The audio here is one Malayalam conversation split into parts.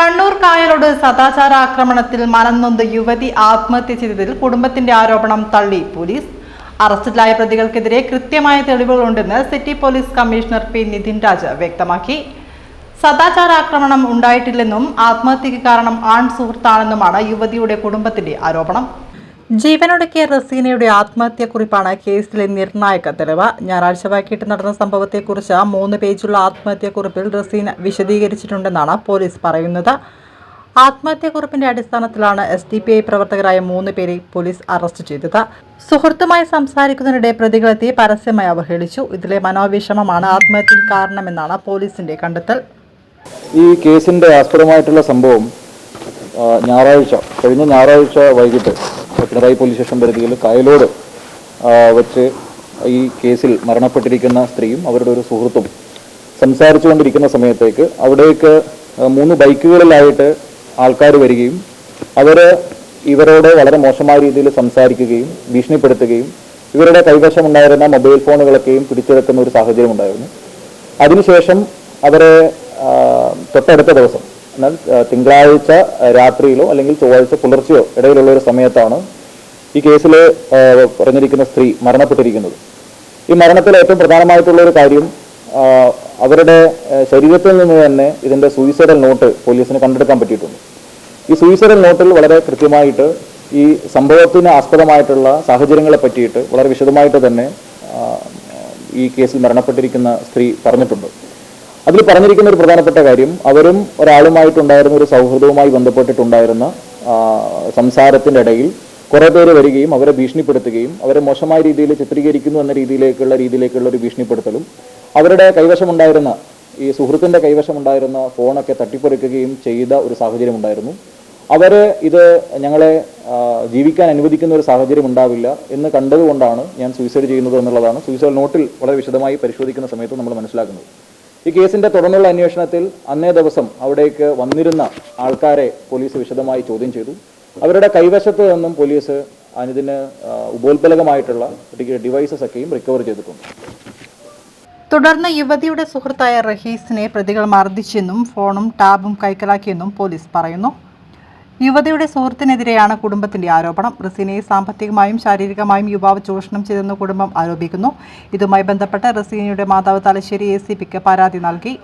കണ്ണൂർ കായലോട് സദാചാര ആക്രമണത്തിൽ മനംനൊന്ത് യുവതി ആത്മഹത്യ ചെയ്തതിൽ കുടുംബത്തിന്റെ ആരോപണം തള്ളി പോലീസ്. അറസ്റ്റിലായ പ്രതികൾക്കെതിരെ കൃത്യമായ തെളിവുകളുണ്ടെന്ന് city police commissioner P Nithin Raj വ്യക്തമാക്കി. സദാചാരാക്രമണം ഉണ്ടായിട്ടില്ലെന്നും ആത്മഹത്യക്ക് കാരണം ആൺ സുഹൃത്താണെന്നുമാണ് യുവതിയുടെ കുടുംബത്തിന്റെ ആരോപണം. ജീവനൊടുക്കിയ റസീനയുടെ ആത്മഹത്യക്കുറിപ്പാണ് കേസിലെ നിർണായക തെളിവ്. ഞായറാഴ്ച വൈകിട്ട് നടന്ന സംഭവത്തെക്കുറിച്ച് മൂന്ന് പേജുള്ള ആത്മഹത്യക്കുറിപ്പിൽ റസീന വിശദീകരിച്ചിട്ടുണ്ടെന്നാണ് പോലീസ് പറയുന്നത്. ആത്മഹത്യക്കുറിപ്പിന്റെ അടിസ്ഥാനത്തിലാണ് എസ് ഡി പി ഐ പ്രവർത്തകരായ മൂന്ന് പേരെ പോലീസ് അറസ്റ്റ് ചെയ്തത്. സുഹൃത്തുമായി സംസാരിക്കുന്നതിനിടെ പ്രതികളെത്തി പരസ്യമായി അവഹേളിച്ചു. ഇതിലെ മനോവിഷമമാണ് ആത്മഹത്യക്ക് കാരണമെന്നാണ് പോലീസിന്റെ കണ്ടെത്തൽ. ഈ കേസിന്റെ ആസ്പദമായിട്ടുള്ള സംഭവം ഞായറാഴ്ച കഴിഞ്ഞ ഞായറാഴ്ച വൈകിട്ട് പിണറായി പോലീസ് സ്റ്റേഷൻ പരിധിയിൽ കായലോട് വച്ച് ഈ കേസിൽ മരണപ്പെട്ടിരിക്കുന്ന സ്ത്രീയും അവരുടെ ഒരു സുഹൃത്തും സംസാരിച്ചുകൊണ്ടിരിക്കുന്ന സമയത്തേക്ക് അവിടേക്ക് മൂന്ന് ബൈക്കുകളിലായിട്ട് ആൾക്കാർ വരികയും അവർ ഇവരോട് വളരെ മോശമായ രീതിയിൽ സംസാരിക്കുകയും ഭീഷണിപ്പെടുത്തുകയും ഇവരുടെ കൈവശമുണ്ടായിരുന്ന മൊബൈൽ ഫോണുകളൊക്കെയും പിടിച്ചെടുക്കുന്ന ഒരു സാഹചര്യം ഉണ്ടായിരുന്നു അതിനുശേഷം അവരെ തൊട്ടടുത്ത ദിവസം എന്നാൽ തിങ്കളാഴ്ച രാത്രിയിലോ അല്ലെങ്കിൽ ചൊവ്വാഴ്ച പുലർച്ചെയോ ഇടയിലുള്ള ഒരു സമയത്താണ് ഈ കേസിൽ പറഞ്ഞിരിക്കുന്ന സ്ത്രീ മരണപ്പെട്ടിരിക്കുന്നത്. ഈ മരണത്തിൽ ഏറ്റവും പ്രധാനമായിട്ടുള്ള ഒരു കാര്യം അവരുടെ ശരീരത്തിൽ നിന്ന് തന്നെ ഇതിന്റെ സൂയിസൈഡൽ നോട്ട് പോലീസിന് കണ്ടെടുക്കാൻ പറ്റിയിട്ടുണ്ട്. ഈ സൂയിസൈഡൽ നോട്ടിൽ വളരെ കൃത്യമായിട്ട് ഈ സംഭവത്തിന് ആസ്പദമായിട്ടുള്ള സാഹചര്യങ്ങളെ പറ്റിയിട്ട് വളരെ വിശദമായിട്ട് തന്നെ ഈ കേസിൽ മരണപ്പെട്ടിരിക്കുന്ന സ്ത്രീ പറഞ്ഞിട്ടുണ്ട്. അതിൽ പറഞ്ഞിരിക്കുന്ന ഒരു പ്രധാനപ്പെട്ട കാര്യം അവരും ഒരാളുമായിട്ടുണ്ടായിരുന്ന ഒരു സൗഹൃദവുമായി ബന്ധപ്പെട്ടിട്ടുണ്ടായിരുന്ന സംസാരത്തിന്റെ ഇടയിൽ കുറെ പേര് വരികയും അവരെ ഭീഷണിപ്പെടുത്തുകയും അവരെ മോശമായ രീതിയിൽ ചിത്രീകരിക്കുന്നു എന്ന രീതിയിലേക്കുള്ള രീതിയിലേക്കുള്ള ഒരു ഭീഷണിപ്പെടുത്തലും അവരുടെ കൈവശമുണ്ടായിരുന്ന ഈ സുഹൃത്തിന്റെ കൈവശമുണ്ടായിരുന്ന ഫോണൊക്കെ തട്ടിപ്പറിക്കുകയും ചെയ്ത ഒരു സാഹചര്യം ഉണ്ടായിരുന്നു. അവർ ഇത് ഞങ്ങളെ ജീവിക്കാൻ അനുവദിക്കുന്ന ഒരു സാഹചര്യം ഉണ്ടാവില്ല എന്ന് കണ്ടതുകൊണ്ടാണ് ഞാൻ സൂയിസൈഡ് ചെയ്യുന്നത് എന്നുള്ളതാണ്. സൂയിസൈഡ് നോട്ടിൽ വളരെ വിശദമായി പരിശോധിക്കുന്ന സമയത്ത് നമ്മൾ മനസ്സിലാക്കുന്നത്. ഈ കേസിന്റെ തുടർന്നുള്ള അന്വേഷണത്തിൽ അന്നേ ദിവസം അവിടേക്ക് വന്നിരുന്ന ആൾക്കാരെ പോലീസ് വിശദമായി ചോദ്യം ചെയ്തു. അവരുടെ കൈവശത്ത് നിന്നും പോലീസ് ആ, ഉപോത്ബലകമായിട്ടുള്ള ഡിവൈസസ് ഒക്കെയും റിക്കവർ ചെയ്തിട്ടുണ്ട്. തുടർന്ന് യുവതിയുടെ സുഹൃത്തായ റഹീസിനെ പ്രതികൾ മർദ്ദിച്ചെന്നും ഫോണും ടാബും കൈക്കലാക്കിയെന്നും പോലീസ് പറയുന്നു. യുവതിയുടെ സുഹൃത്തിനെതിരെയാണ് കുടുംബത്തിന്റെ ആരോപണം. റസീനയെ സാമ്പത്തികമായും ശാരീരികമായും യുവാവ് ചൂഷണം ചെയ്തെന്ന് കുടുംബം ആരോപിക്കുന്നു. ഇതുമായി ബന്ധപ്പെട്ട് റസീനയുടെ മാതാവ് തലശ്ശേരി എ സി പിക്ക് പരാതി നൽകി.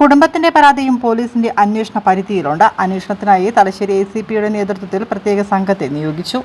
കുടുംബത്തിന്റെ പരാതിയും പോലീസിന്റെ അന്വേഷണ പരിധിയിലുണ്ട്. അന്വേഷണത്തിനായി തലശ്ശേരി എ സി പിയുടെ നേതൃത്വത്തിൽ പ്രത്യേക സംഘത്തെ നിയോഗിച്ചു.